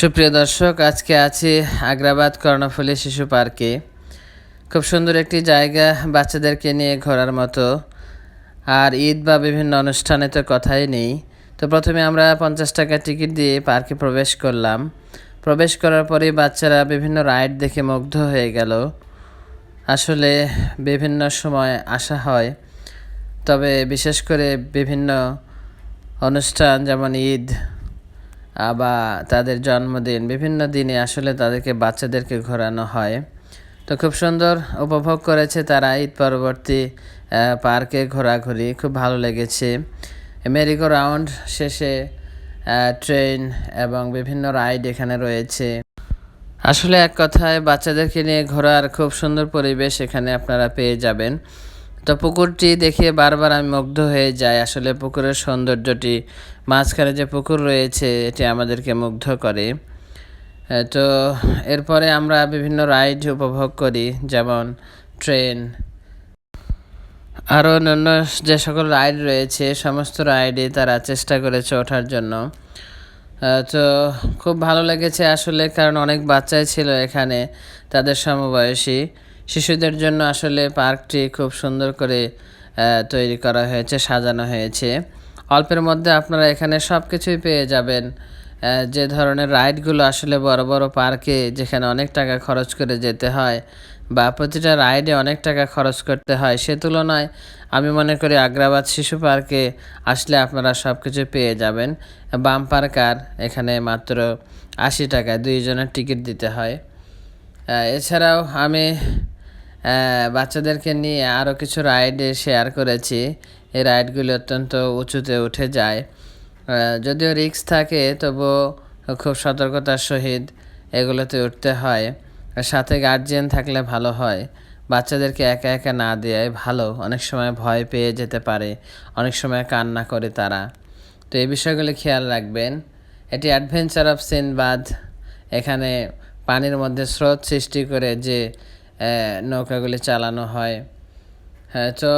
সুপ্রিয় দর্শক, আজকে আছি আগ্রাবাদ কর্ণফুলী শিশু পার্কে। খুব সুন্দর একটি জায়গা বাচ্চাদেরকে নিয়ে ঘোরার মতো। আর ঈদ বা বিভিন্ন অনুষ্ঠানে তো কথাই নেই। তো প্রথমে আমরা পঞ্চাশ টাকা টিকিট দিয়ে পার্কে প্রবেশ করলাম। প্রবেশ করার পরেই বাচ্চারা বিভিন্ন রাইড দেখে মুগ্ধ হয়ে গেল। আসলে বিভিন্ন সময় আসা হয়। তবে বিশেষ করে বিভিন্ন অনুষ্ঠান, যেমন ঈদ বা তাদের জন্মদিন। বিভিন্ন দিনে আসলে তাদেরকে বাচ্চাদেরকে ঘোরানো হয়। তো খুব সুন্দর উপভোগ করেছে তারা ঈদ পরবর্তী পার্কে ঘোরাঘুরি। খুব ভালো লেগেছে। মেরিগো রাউন্ড শেষে ট্রেন এবং বিভিন্ন রাইড এখানে রয়েছে। আসলে এক কথায় বাচ্চাদেরকে নিয়ে ঘোরার খুব সুন্দর পরিবেশ এখানে আপনারা পেয়ে যাবেন। তো পুকুরটি দেখে বারবার আমি মুগ্ধ হয়ে যাই। আসলে পুকুরের সৌন্দর্যটি, মাঝখানে যে পুকুর রয়েছে, এটি আমাদেরকে মুগ্ধ করে। তো এরপরে আমরা বিভিন্ন রাইড উপভোগ করি, যেমন ট্রেন। আরও অন্যান্য যে সকল রাইড রয়েছে, সমস্ত রাইডে তারা চেষ্টা করেছে ওঠার জন্য। তো খুব ভালো লেগেছে আসলে, কারণ অনেক বাচ্চাই ছিল এখানে, তাদের সমবয়সী। শিশুদের জন্য আসলে পার্কটি খুব সুন্দর করে তৈরি করা হয়েছে, সাজানো হয়েছে। অল্পের মধ্যে আপনারা এখানে সব কিছুই পেয়ে যাবেন। যে ধরনের রাইডগুলো আসলে বড় বড় পার্কে যেখানে অনেক টাকা খরচ করে যেতে হয় বা প্রতিটা রাইডে অনেক টাকা খরচ করতে হয়, সে তুলনায় আমি মনে করি আগ্রাবাদ শিশু পার্কে আসলে আপনারা সব কিছু পেয়ে যাবেন। বাম্পার কার এখানে মাত্র আশি টাকায় দুইজনের টিকিট দিতে হয়। এছাড়াও আমি বাচ্চাদেরকে নিয়ে আরও কিছু রাইডে শেয়ার করেছি। এই রাইডগুলি অত্যন্ত উঁচুতে উঠে যায়। যদিও রিস্ক থাকে, তবুও খুব সতর্কতার সহিত এগুলোতে উঠতে হয়। সাথে গার্জিয়ান থাকলে ভালো হয়। বাচ্চাদেরকে একা একা না দেওয়াই ভালো। অনেক সময় ভয় পেয়ে যেতে পারে। অনেক সময় কান্না করে তারা। তো এই বিষয়গুলি খেয়াল রাখবেন। এটি অ্যাডভেঞ্চার অফ সিনবাদ এখানে পানির মধ্যে স্রোত সৃষ্টি করে যে নৌকাগুলি চালানো হয়। হ্যাঁ তো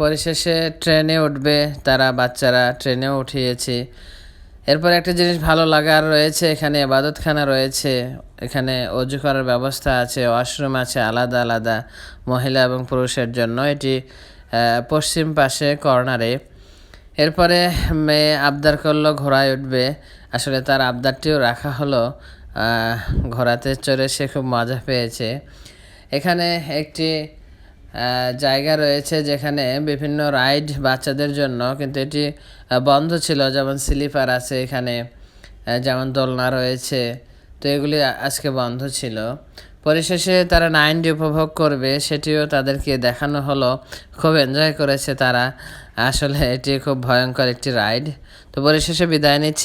পরিশেষে ট্রেনে উঠবে তারা, বাচ্চারা ট্রেনেও উঠিয়েছে। এরপর একটা জিনিস ভালো লাগার রয়েছে, এখানে এবাদতখানা রয়েছে, এখানে অজু করার ব্যবস্থা আছে, ওয়াশরুম আছে, আলাদা আলাদা, মহিলা এবং পুরুষের জন্য। এটি পশ্চিম পাশে কর্নারে। এরপরে মেয়ে আবদার করল, ঘোড়ায় উঠবে। আসলে তার আবদারটিও রাখা হলো ঘোড়াতে চড়ে সে খুব মজা পেয়েছে। এখানে একটি জায়গা রয়েছে যেখানে বিভিন্ন রাইড বাচ্চাদের জন্য, কিন্তু এটি বন্ধ ছিল, যেমন স্লিপার আছে এখানে যেমন দোলনা রয়েছে, তো এগুলি আজকে বন্ধ ছিল। পরিশেষে তারা নাইনটি উপভোগ করবে, সেটিও তাদেরকে দেখানো হলো। খুব এনজয় করেছে তারা। আসলে এটি খুব ভয়ঙ্কর একটি রাইড। তো পরিশেষে বিদায় নিচ্ছি।